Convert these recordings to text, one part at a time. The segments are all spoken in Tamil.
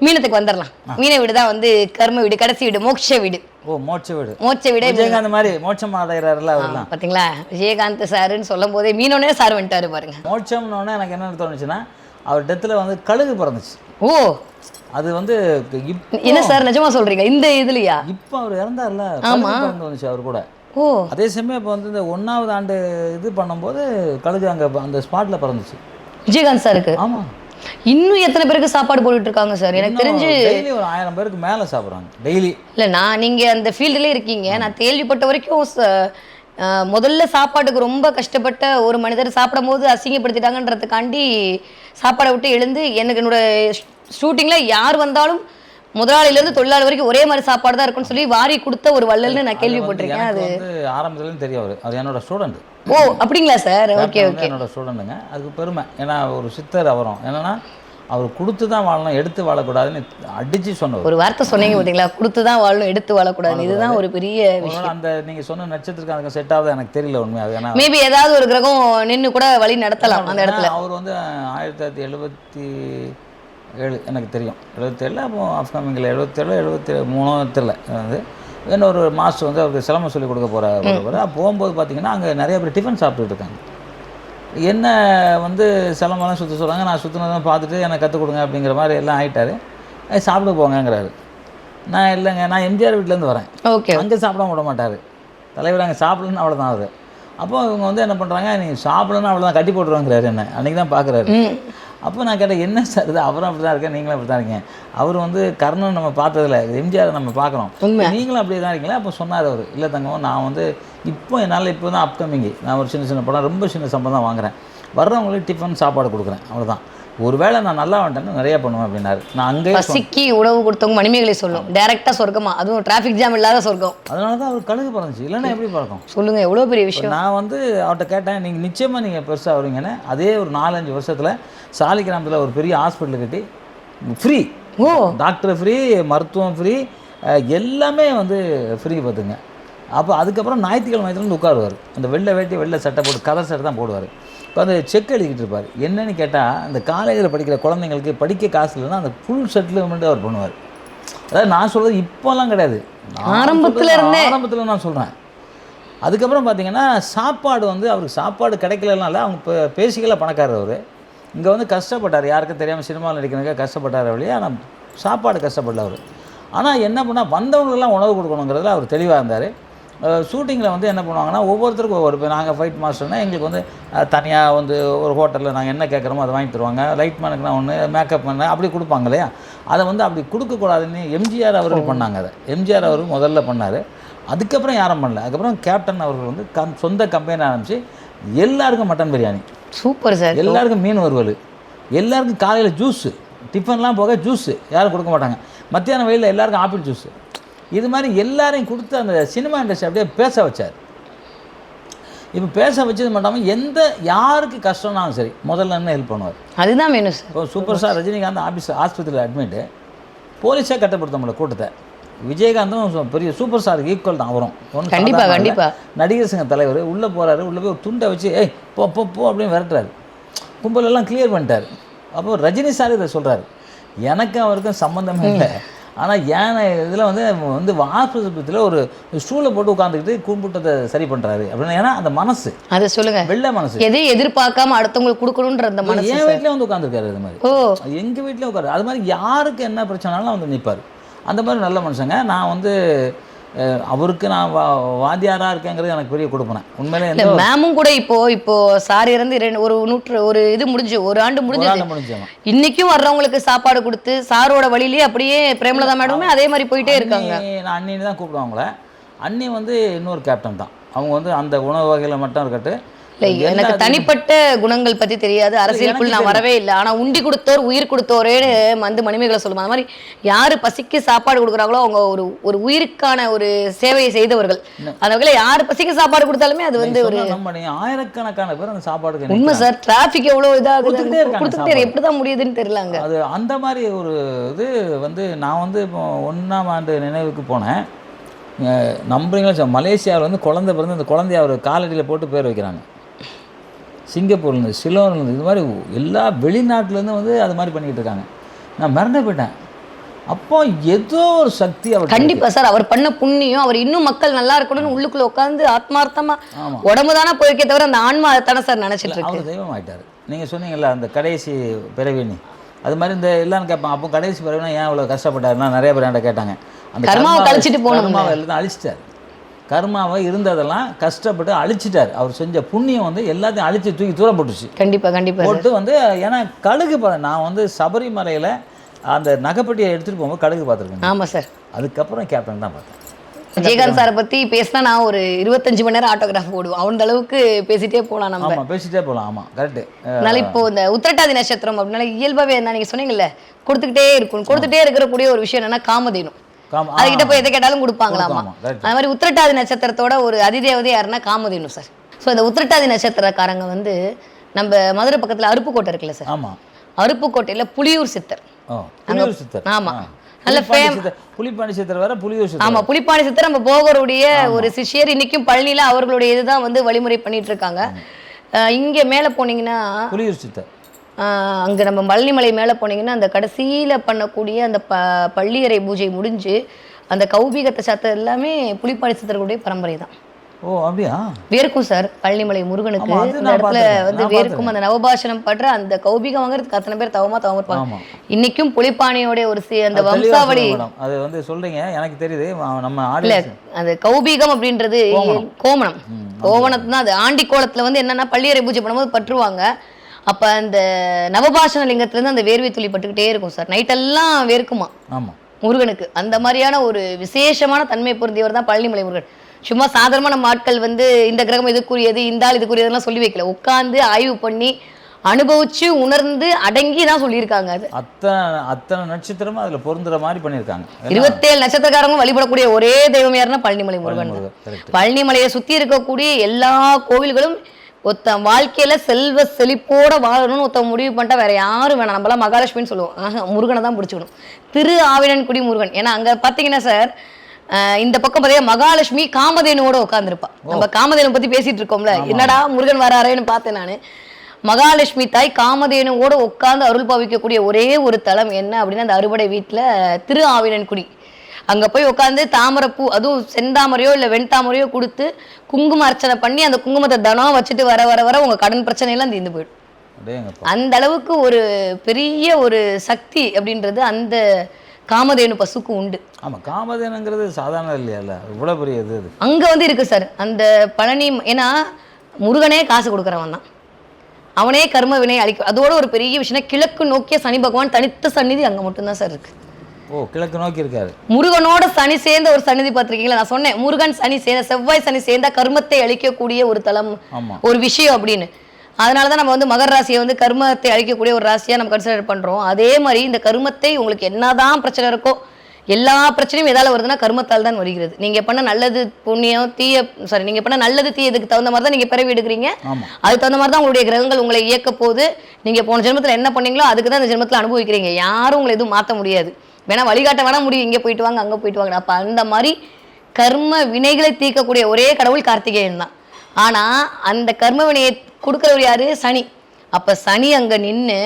மீனத்துக்கு வந்துடலாம் மீன வீடு தான் வந்து கர்ம வீடு கடைசி வீடு மோட்ச வீடு. ஓ மோட்ச வீடு. மோட்ச வீடு விஜயகாந்த் மாதிரி மோட்சம் அவர்லாம். பாத்தீங்களா? விஜயகாந்த் சாருன்னு சொல்லும் போதே மீனோனே சார் வந்துட்டாரு பாருங்க. மோட்சம்னு எனக்கு என்ன தோணுச்சுன்னா அவர் டெத்தில் வந்து கழுகு பிறந்துச்சு. ஓ. அது வந்து என்ன சார் நிஜமா சொல்றீங்க? இந்த இதுலயா? இப்போ அவர் இறந்தார்ல. பிறந்து வந்துச்சு அவர் கூட. ஓ. அதே சமயம் இப்போ வந்து இந்த ஒன்றாவது ஆண்டு இது பண்ணும்போது கழுகு அங்கே அந்த ஸ்பாட்டில் பிறந்துச்சு. விஜயகாந்த் சாருக்கு? ஆமாம் இன்னும் எத்தனை பேருக்கு சாப்பாடு போட்டுட்டு இருக்காங்க சார்? எனக்கு தெரிஞ்சு டெய்லி ஒரு ஆயிரம் பேருக்கு மேலே சாப்பிட்றாங்க டெய்லி. இல்ல நான் நீங்க அந்த ஃபீல்டுல இருக்கீங்க. நான் கேள்விப்பட்ட வரைக்கும் முதல்ல சாப்பாட்டுக்கு ரொம்ப கஷ்டப்பட்ட ஒரு மனிதர் சாப்பிடும் போது அசிங்கப்படுத்திட்டாங்கன்றதுக்காண்டி சாப்பாடை விட்டு எழுந்து எனக்கு என்னோட ஷூட்டிங்ல யார் வந்தாலும் முதலாளில இருந்து தொழிலாளி வரைக்கும் ஒரே மாதிரி சாப்பாடு தான் இருக்கும்னு சொல்லி வாரி கொடுத்த ஒரு வள்ளல்னு நான் கேள்விப்பட்டிருக்கேன். அது ஆரம்பத்துலேருந்து தெரியும் அவர். அது என்னோட ஸ்டூடெண்ட் ஓ அப்படிங்களா சார் ஓகே ஓகே என்னோட ஸ்டூடெண்ட்டுங்க அதுக்கு பெருமை. ஏன்னா ஒரு சித்தர் அவரும். என்னன்னா அவர் கொடுத்து தான் வாழணும் எடுத்து வாழக்கூடாதுன்னு அடிச்சு சொன்னவர். ஒரு வார்த்தை சொன்னீங்க பார்த்தீங்களா? கொடுத்து தான் வாழணும் எடுத்து வாழக்கூடாது. இதுதான் ஒரு பெரிய விஷயம். அந்த நீங்க சொன்ன நட்சத்திரத்துக்கு அதுக்கு செட் ஆகுது எனக்கு தெரியல உண்மை அது ஏன்னா மேபி ஏதாவது ஒரு கிரகம் நின்னு கூட வழி நடத்தலாம் அந்த இடத்துல. அவர் வந்து ஆயிரத்தி தொள்ளாயிரத்தி எழுபத்தி ஏழு எனக்கு தெரியும். எழுபத்தேழு அப்போ அப்கமிங்கில் எழுபத்தேழு எழுபத்தி மூணோ தெரியல. வந்து இன்னொரு மாஸ்டர் வந்து அவருக்கு சிலம்பம் சொல்லி கொடுக்க போகிற போகும்போது பார்த்தீங்கன்னா அங்கே நிறைய பேர் டிஃபன் சாப்பிட்டுட்டு இருக்காங்க. என்ன வந்து சிலம்பெல்லாம் சுற்ற சொல்கிறாங்க நான் சுற்றினதான் பார்த்துட்டு எனக்கு கற்றுக் கொடுங்க அப்படிங்கிற மாதிரி எல்லாம் ஆயிட்டாரு. "ஏய், சாப்பிட போங்கங்கிறாரு. நான் இல்லைங்க நான் எம்ஜிஆர் வீட்டிலேருந்து வரேன். ஓகே. அங்கே சாப்பிட விட மாட்டார். தலைவர் அங்கே சாப்பிடலன்னு அவ்வளோதான் அவர். அப்போ இவங்க வந்து என்ன பண்ணுறாங்க நீ சாப்பிடலன்னு அவ்வளோதான் கட்டி போட்டுருவாங்கிறாரு என்ன. அன்றைக்கி தான் பார்க்குறாரு அப்போ நான் கேட்டேன் என்ன சார் இது? அவரும் அப்படி தான் இருக்கேன் நீங்களும் அப்படி தான் இருக்கீங்க. அவர் வந்து கர்ணன் நம்ம பார்த்ததில்ல எம்ஜிஆர் நம்ம பார்க்குறோம். நீங்களும் அப்படியே தான் இருக்கீங்களா? அப்போ சொன்னார் அவர் இல்லை தங்கம் நான் வந்து இப்போ என்னால் இப்போ தான் அப்கமிங் நான் ஒரு சின்ன சின்ன படம் ரொம்ப சின்ன சம்பளம் தான் வாங்குறேன். வர்றவங்களுக்கு டிஃபன் சாப்பாடு கொடுக்குறேன். அவ்வளோதான் ஒருவேளை நான் நல்லா வந்துட்டேன்னா நிறைய பண்ணுவேன் அப்படின்னாரு. நான் அங்கேயே சொன்னேன். பசிக்கு உணவு கொடுத்தவங்க மணிமேகலை சொல்லும். டைரக்டா சொர்க்கமா. அதுவும் டிராஃபிக் ஜாம் இல்லாத சொர்க்கம். அதனால தான் அவர் கழுகு பிறந்துச்சு. இல்லைன்னா எப்படி பழக்கம் சொல்லுங்க எவ்வளவு பெரிய விஷயம்? நான் வந்து அவர்கிட்ட கேட்டேன் நீங்கள் நிச்சயமாக நீங்கள் பெருசாக வருவீங்கன்னு. அதே ஒரு நாலஞ்சு வருஷத்தில் சாலிகிராமத்தில் ஒரு பெரிய ஹாஸ்பிட்டல் கட்டி ஃப்ரீ ஓ. டாக்டர் ஃப்ரீ மருத்துவம் ஃப்ரீ எல்லாமே வந்து ஃப்ரீ பார்த்துங்க. அப்போ அதுக்கப்புறம் ஞாயிற்றுக்கிழமை ஞாயிற்றுக்கிழமை உட்காருவார். அந்த வெள்ளை வேட்டி வெள்ளை சட்டை போட்டு கலர் சட்டை தான் போடுவார். இப்போ அந்த செக் எழுதிக்கிட்டு இருப்பார். என்னன்னு கேட்டால் அந்த காலேஜில் படிக்கிற குழந்தைங்களுக்கு படிக்க காசு இல்லைன்னா அந்த ஃபுல் செட்டில்மெண்ட் அவர் பண்ணுவார். அதாவது நான் சொல்கிறது இப்போல்லாம் கிடையாது. ஆரம்பத்துல இருந்தே. ஆரம்பத்தில் நான் சொல்கிறேன் அதுக்கப்புறம் பார்த்தீங்கன்னா சாப்பாடு வந்து அவருக்கு சாப்பாடு கிடைக்கலனால அவங்க இப்போ பேசிக்கல பணக்காரர் அவர். இங்கே வந்து கஷ்டப்பட்டார். யாருக்கும் தெரியாமல் சினிமாவில் நடிக்கிறதுக்காக கஷ்டப்பட்டார் வழியா ஆனால் சாப்பாடு கஷ்டப்படல அவர். ஆனால் என்ன பண்ணால் வந்தவங்களுக்கெல்லாம் உணவு கொடுக்கணுங்கிறதுல அவர் தெளிவாக இருந்தார். ஷூட்டிங்கில் வந்து என்ன பண்ணுவாங்கன்னா ஒவ்வொருத்தருக்கும் ஒவ்வொரு இப்போ நாங்கள் ஃபைட் மாஸ்டர்னா எங்களுக்கு வந்து தனியாக வந்து ஒரு ஹோட்டலில் நாங்கள் என்ன கேட்குறோமோ அதை வாங்கி தருவாங்க. லைட் மேனுக்குனா ஒன்று மேக்கப் பண்ண அப்படி கொடுப்பாங்க இல்லையா? அதை வந்து அப்படி கொடுக்கக்கூடாதுன்னு எம்ஜிஆர் அவர்கள் பண்ணாங்க அதை. எம்ஜிஆர் அவர்கள் முதல்ல பண்ணார். அதுக்கப்புறம் யாரும் பண்ணல. அதுக்கப்புறம் கேப்டன் அவர்கள் வந்து கம் சொந்த கம்பெனி ஆரம்பித்து எல்லாருக்கும் மட்டன் பிரியாணி சூப்பர் சார். எல்லாருக்கும் மீன் வறுவல். எல்லாருக்கும் காலையில் ஜூஸு டிஃபன்லாம் போக ஜூஸு யாரும் கொடுக்க மாட்டாங்க. மத்தியானம் வெயிலில் எல்லாருக்கும் ஆப்பிள் ஜூஸு இது மாதிரி எல்லாரையும் கொடுத்து அந்த சினிமா இண்டஸ்ட்ரி அப்படியே பேச வச்சார். இப்போ பேச வச்சது மட்டும் எந்த யாருக்கு கஷ்டம்னாலும் சரி முதல்ல என்ன ஹெல்ப் பண்ணுவார்? அதுதான் வேணும் சார் இப்போ சூப்பர் ஸ்டார் ரஜினிகாந்த் ஆஃபீஸ் ஆஸ்பத்திரியில் அட்மிட்டு போலீஸே கட்டப்படுத்த முடியல கூட்டத்தை. விஜயகாந்தும் பெரிய சூப்பர் ஸ்டாருக்கு ஈக்குவல் தான் அவரும். ஒண்ணும் கண்டிப்பா, சாதாரண இல்ல. கண்டிப்பா. நடிகர் சங்க தலைவர் உள்ளே போகிறாரு உள்ளே போய் துண்டை வச்சு ஏய் போ போ போ அப்படின்னு விரட்டுறாரு. கும்பல் எல்லாம் கிளியர் பண்ணிட்டாரு. அப்போ ரஜினி சார் இதை சொல்கிறாரு எனக்கும் அவருக்கும் சம்மந்தமே இல்லை. ஆனால் ஏன் இதில் வந்து வந்து ஆஸ்பத்திரியில் ஒரு ஸ்டூலை போட்டு உட்காந்துக்கிட்டு கும்பிட்டதை சரி பண்ணுறாரு அப்படின்னு ஏன்னா அந்த மனசு. அதை சொல்லுங்க. வெள்ளை மனசு. எதையும் எதிர்பார்க்காம அடுத்தவங்களுக்கு கொடுக்கணுன்ற அந்த மனசு என் வீட்லேயே வந்து உட்காந்துருக்காரு இது மாதிரி? ஓ. எங்கள் வீட்டிலே உட்காரு அது மாதிரி யாருக்கு என்ன பிரச்சனைனாலும் வந்து நிற்பார் அந்த மாதிரி நல்ல மனுஷங்க. நான் வந்து அவருக்கு நான் வா வாத்தியாராக இருக்கேங்கிறது எனக்கு பெரிய கொடுப்பேன் உண்மையிலே மேமும் கூட இப்போ இப்போ சார் இறந்து ரெண்டு ஒரு நூற்று ஒரு இது முடிஞ்சு ஒரு ஆண்டு ஆள் முடிஞ்சவன் இன்னைக்கும் வர்றவங்களுக்கு சாப்பாடு கொடுத்து சாரோட வழியிலேயே அப்படியே பிரேமலதா மேடமே அதே மாதிரி போயிட்டே இருக்காங்க. நான் அண்ணின்னு தான் கூப்பிடுவேன் அவங்கள அண்ணி வந்து இன்னொரு கேப்டன் தான். அவங்க வந்து அந்த உணவு வகையில் மட்டும் இருக்கட்டு இல்ல எனக்கு தனிப்பட்ட குணங்கள் பத்தி தெரியாது. அரசியலுக்குள் நான் வரவே இல்லை. ஆனா உண்டி கொடுத்தோர் உயிர் கொடுத்தோரேன்னு வந்து மணிமேகலை சொல்லுவாங்க. அந்த மாதிரி யாரு பசிக்கு சாப்பாடு கொடுக்குறாங்களோ அவங்க ஒரு ஒரு உயிருக்கான ஒரு சேவையை செய்தவர்கள். அந்த வகையில யாரு பசிக்கு சாப்பாடு கொடுத்தாலுமே அது வந்து ஒரு ஆயிரக்கணக்கான பேர் அந்த சாப்பாடுக்கு உண்மை. சார். டிராபிக் எவ்வளவு இருக்காங்க கொடுத்துட்டே எப்படிதான் முடியுதுன்னு தெரியலங்க அது அந்த மாதிரி ஒரு இது வந்து நான் வந்து இப்போ ஒன்றாம் ஆண்டு நினைவுக்கு போனேன். நம்புறீங்களா மலேசியாவில் வந்து குழந்தை பிறந்து அந்த குழந்தைய அவர் காலடியில் போட்டு பேர் வைக்கிறாங்க. சிங்கப்பூர்லேருந்து சிலோன்லேருந்து இது மாதிரி எல்லா வெளிநாட்டிலேருந்து வந்து அது மாதிரி பண்ணிக்கிட்டு இருக்காங்க. நான் மிரண்டே போயிட்டேன் அப்போ ஏதோ ஒரு சக்தி அவர் கண்டிப்பா சார் அவர் பண்ண புண்ணியம் அவர் இன்னும் மக்கள் நல்லா இருக்கணும்னு உள்ளுக்குள்ள உட்காந்து ஆத்மார்த்தமா ஆமா. உடம்பு தானே போயிருக்கே தவிர அந்த ஆன்மா தானே சார் நினைச்சிட்டு இருக்கு. அவர் தெய்வம் ஆயிட்டாரு. நீங்க சொன்னீங்கல்ல அந்த கடைசி பிறவினி அது மாதிரி இந்த எல்லாரும் கேட்பாங்க அப்போ கடைசி பிறவினா ஏன் இவ்வளோ கஷ்டப்பட்டாருன்னா நிறைய பேர் என்கிட்ட கேட்டாங்க. அந்த கர்மாவை கழிச்சிட்டு போகணும்ல. கர்மாவை எல்லாத்தையும் அழிச்சிட்டாரு. கர்மாவை இருந்ததெல்லாம் கஷ்டப்பட்டு அழிச்சிட்டார். அவர் செஞ்ச புண்ணியம் வந்து எல்லாத்தையும் அழிச்சு தூக்கி தூரம் போட்டுச்சு. கண்டிப்பா கண்டிப்பா சார். போட்டு வந்து ஏன்னா கழுகு பா- நான் வந்து சபரிமலையில் அந்த நகைப்பட்டியை எடுத்துகிட்டு போகும்போது கழுகு பார்த்துருக்கேன். ஆமா சார். அதுக்கப்புறம் கேப்டன் தான் பார்த்தேன். விஜயகாந்த் சாரை பத்தி பேசினா நான் ஒரு இருபத்தஞ்சு மணி நேரம் ஆட்டோகிராஃப் போடுவோம் அந்த அளவுக்கு பேசிட்டே போலாம் நம்ம. ஆமாம் பேசிட்டே போகலாம் ஆமாம் கரெக்டு அதனால இப்போ இந்த உத்திரட்டாதி நட்சத்திரம் அப்படின்னால இயல்பாவே என்ன நீங்க சொன்னீங்கல்ல கொடுத்துக்கிட்டே இருக்கும் கொடுத்துட்டே இருக்கக்கூடிய ஒரு விஷயம் என்னன்னா காமதேனு. காம அதுகிட்ட போய் எதை கேட்டாலும் கொடுப்பாங்களாமா. அது மாதிரி உத்திரட்டாதி நட்சத்திரத்தோட ஒரு அதிதேவதை யாருன்னா காமதேனு சார். ஸோ இந்த உத்திரட்டாதி நட்சத்திரக்காரங்க வந்து நம்ம மதுரை பக்கத்துல அருப்புக்கோட்டை இருக்குல்ல சார். ஆமாம் அருப்புக்கோட்டையில புலியூர் சித்தர். ஓ புலியூர் சித்தர். ஆமா. ஆ. நல்ல சித்தர் புலிப்பாண்டி சித்தர் வேற புலியூர் சித்தர். ஆமா புலிப்பாணி சித்தர் நம்ம போகருடைய ஒரு சிஷ்யர் இன்னைக்கும் பழனியில அவர்களுடைய இதுதான் வந்து வழிமுறை பண்ணிட்டு இருக்காங்க. இங்க மேல போனீங்கன்னா புலியூர் சித்தர். அங்க நம்ம பழனிமலை மேல போனீங்கன்னா அந்த கடைசியில பண்ணக்கூடிய அந்த ப பள்ளியறை பூஜை முடிஞ்சு அந்த கௌபீகத்தை சத்த எல்லாமே புலிப்பாணி சித்தர்களுடைய பரம்பரை தான். ஓ அப்படியா? வேர்க்கும் சார் பழனிமலை முருகனுக்கு. இந்த இடத்துல. வந்து வேர்க்கும் அந்த நவபாஷணம் படுற அந்த கௌபீகம் வாங்குறதுக்கு அத்தனை பேர் தவமா தவம் இருப்பாங்க. இன்னைக்கும் புலிப்பாணியோட ஒரு சி- அந்த வம்சாவளி. அது வந்து சொல்றீங்க எனக்கு தெரியுது. நம்ம இல்ல அந்த கௌபீகம் அப்படின்றது கோமணம். தான் அது ஆண்டி கோலத்துல வந்து என்னன்னா பள்ளியறை பூஜை பண்ணும்போது பற்றுவாங்க. அப்ப அந்த நவபாஷண லிங்கத்துல இருந்து அந்த வேர்வை துளி பட்டுக்கிட்டே இருக்கும் சார். நைட்டெல்லாம் வேர்க்குமா? ஆமா. முருகனுக்கு. அந்த மாதிரியான ஒரு விசேஷமான தன்மை பொருந்தியவர் தான் பழனிமலை முருகன். சும்மா சாதாரணமா நம்ம ஆட்கள் வந்து இந்த கிரகம் இதுக்குரியது இந்த ஆள் இதுக்குரியதெல்லாம் சொல்லி வைக்கல. உட்காந்து ஆய்வு பண்ணி அனுபவிச்சு உணர்ந்து அடங்கி தான் சொல்லியிருக்காங்க அது. அத்தனை அத்தனை நட்சத்திரமும் அதுல பொருந்துற மாதிரி பண்ணியிருக்காங்க. இருபத்தேழு நட்சத்திரக்காரங்க வழிபடக்கூடிய ஒரே தெய்வம் யாருன்னா பழனிமலை முருகன் பழனிமலையை சுத்தி இருக்கக்கூடிய எல்லா கோவில்களும் ஒருத்தன் வாழ்க்கையில செல்வ செழிப்போட வாழணும்னு ஒருத்தன் முடிவு பண்ணிட்டா வேற யாரும் வேணாம். நம்மளாம் மகாலட்சுமின்னு சொல்லுவோம். முருகனை தான் பிடிச்சிக்கணும். திரு ஆவினன்குடி முருகன். ஏன்னா அங்க பாத்தீங்கன்னா சார் இந்த பக்கம் பார்த்தீங்கன்னா மகாலட்சுமி காமதேனுவோட உட்காந்துருப்பா நம்ம காமதேனு பத்தி பேசிட்டு இருக்கோம்ல. என்னடா முருகன் வராரேன்னு பார்த்தேன் நானு. மகாலட்சுமி தாய் காமதேனுவோட உட்கார்ந்து அருள் பாவிக்கக்கூடிய ஒரே ஒரு தலம் என்ன அப்படின்னா அந்த அறுபடை வீட்டுல திரு ஆவினன்குடி அங்க போய் உட்காந்து தாமரைப்பூ அதுவும் செந்தாமரையோ இல்ல வெண்தாமரையோ கொடுத்து குங்கும அர்ச்சனை பண்ணி அந்த குங்குமத்தை தனம் வச்சுட்டு வர வர வர உங்க கடன் பிரச்சனை எல்லாம் தீர்ந்து போயிடும். அந்த அளவுக்கு ஒரு பெரிய ஒரு சக்தி அப்படின்றது அந்த காமதேனு பசுக்கு உண்டு. ஆமா காமதேனுங்கிறது சாதாரண இல்லையால இவ்வளவு பெரிய இது அது. அங்க வந்து இருக்கு சார். அந்த பழனி ஏன்னா முருகனே காசு கொடுக்குறவன் தான். அவனே கர்ம வினை அழிக்கும் அதோட ஒரு பெரிய விஷயம் கிழக்கு நோக்கிய சனி பகவான் தனித்த சந்நிதி அங்க மட்டும்தான் சார் இருக்கு. ஓ கிழக்கு நோக்கி இருக்காரு. முருகனோட சனி சேர்ந்த ஒரு சன்னிதி பார்த்திருக்கீங்களா? நான் சொன்னேன் முருகன் சனி சேர்ந்த செவ்வாய் சனி சேர்ந்தா கர்மத்தை அழிக்கக்கூடிய ஒரு ஆமா. ஒரு விஷயம் அப்படின்னு. அதனால தான் நம்ம வந்து மகர ராசியை வந்து கர்மத்தை அழிக்கக்கூடிய ஒரு ராசியா நம்ம கன்சிடர் பண்றோம். அதே மாதிரி இந்த கர்மத்தை உங்களுக்கு என்னதான் பிரச்சனை இருக்கோ எல்லா பிரச்சனையும் எதால வருதுன்னா கர்மத்தால் தான் வருகிறது. நீங்க பண்ண நல்லது புண்ணியம் தீய சாரி நீங்க பண்ண நல்லது தீயதுக்கு தகுந்த மாதிரி தான் நீங்க பிறவி எடுக்கிறீங்க. அதுக்கு தகுந்த மாதிரி தான் உங்களுடைய கிரகங்கள் உங்களை இயக்க போகுது. நீங்க போன ஜென்மத்துல என்ன பண்ணீங்களோ அதுக்கு தான் இந்த ஜென்மத்துல அனுபவிக்கிறீங்க. யாரும் உங்களை எதுவும் மாத்த முடியாது. வேணா வழிகாட்ட வேணா முடியும். இங்க போயிட்டு வாங்க அங்க போயிட்டு வாங்க. அப்ப அந்த மாதிரி கர்ம வினைகளை தீர்க்கக்கூடிய ஒரே கடவுள் கார்த்திகேயன் தான். ஆனா அந்த கர்ம வினையை கொடுக்கிறவர் யாரு? சனி. அப்ப சனி அங்க நின்னு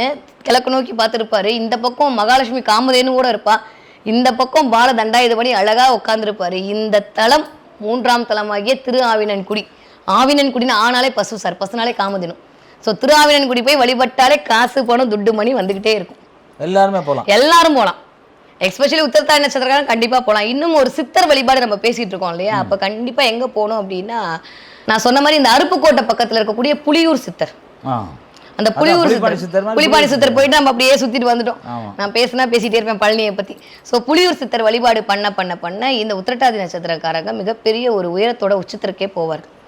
கிழக்கு நோக்கி பார்த்திருப்பாரு. இந்த பக்கம் மகாலட்சுமி காமதேனு கூட இருப்பா. இந்த பக்கம் பால தண்டாயுதபடி அழகா உட்கார்ந்திருப்பாரு. இந்த தலம் மூன்றாம் தலமாகிய திரு ஆவினன்குடி ஆவினன்குடின்னு ஆனாலே பசு சார். பசுனாலே காமதினம் ஸோ திரு ஆவினன்குடி போய் வழிபட்டாலே காசு பணம் துட்டு மணி வந்துகிட்டே இருக்கும். எல்லாருமே போலாம். எல்லாரும் போகலாம் எஸ்பெஷலி உத்தரத்தாய் நட்சத்திரக்காரன் கண்டிப்பா போகலாம் இன்னும் ஒரு சித்தர் வழிபாடு நம்ம பேசிட்டு இருக்கோம் இல்லையா? அப்ப கண்டிப்பா எங்க போகணும் அப்படின்னா நான் சொன்ன மாதிரி இந்த அருப்புக்கோட்டை பக்கத்துல இருக்கக்கூடிய புலியூர் சித்தர். அந்த புலியூர் சித்தர். புலிப்பாணி சித்தர் போயிட்டு நம்ம அப்படியே சுத்திட்டு வந்துட்டோம். நான் பேசினா பேசிட்டே இருப்பேன் பழனியை பத்தி. ஸோ புலியூர் சித்தர் வழிபாடு பண்ண பண்ண பண்ண இந்த உத்திரட்டாதி நட்சத்திரக்காரங்க மிகப்பெரிய ஒரு உயரத்தோட உச்சத்திற்கே போவார் சூப்பர் சூப்பர்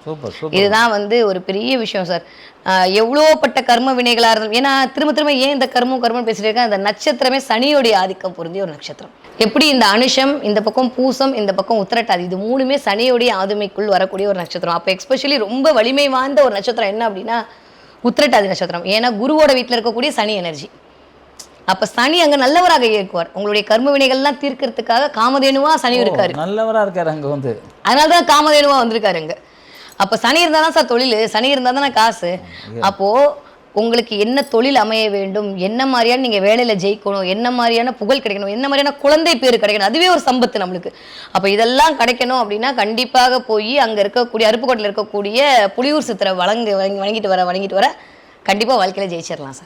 இதுதான் வந்து ஒரு பெரிய விஷயம் சார். எவ்வளோப்பட்ட கர்ம வினைகளா இருந்தாலும் ஏன்னா திரும்ப திரும்ப ஏன் இந்த கர்மம் கர்மம் பேசிட்டு இருக்கேன்? அந்த நட்சத்திரமே சனியோடைய ஆதிக்கம் பொருந்திய ஒரு நட்சத்திரம். எப்படி இந்த அனுஷம் இந்த பக்கம் பூசம் இந்த பக்கம் உத்திரட்டாதி இது மூணுமே சனியோடைய ஆதுமைக்குள் வரக்கூடிய ஒரு நட்சத்திரம். அப்போ எஸ்பெஷலி ரொம்ப வலிமை வாய்ந்த ஒரு நட்சத்திரம் என்ன அப்படின்னா உத்திரட்டாதி நட்சத்திரம். ஏன்னா குருவோட வீட்டில் இருக்கக்கூடிய சனி எனர்ஜி அப்ப சனி அங்க நல்லவராக இயக்குவார். உங்களுடைய கர்ம வினைகள்லாம் தீர்க்கறதுக்காக காமதேனுவா சனி இருக்காரு. நல்லவரா இருக்காரு அங்க வந்து. அதனால தான் காமதேனுவா வந்திருக்காரு இங்க அப்ப சனி இருந்தா தான் சார் தொழில் சனி இருந்தா தானே காசு. அப்போ உங்களுக்கு என்ன தொழில் அமைய வேண்டும் என்ன மாதிரியான நீங்கள் வேலையில் ஜெயிக்கணும் என்ன மாதிரியான புகழ் கிடைக்கணும் என்ன மாதிரியான குழந்தை பேர் கிடைக்கணும் அதுவே ஒரு சம்பத்து நம்மளுக்கு. அப்போ இதெல்லாம் கிடைக்கணும் அப்படின்னா கண்டிப்பாக போய் அங்கே இருக்கக்கூடிய அருப்புக்கோட்டையில் இருக்கக்கூடிய புலியூர் சித்திரை வழங்கு வழங்கி வணங்கிட்டு வர வணங்கிட்டு வர கண்டிப்பாக வாழ்க்கையில் ஜெயிச்சிடலாம் சார்.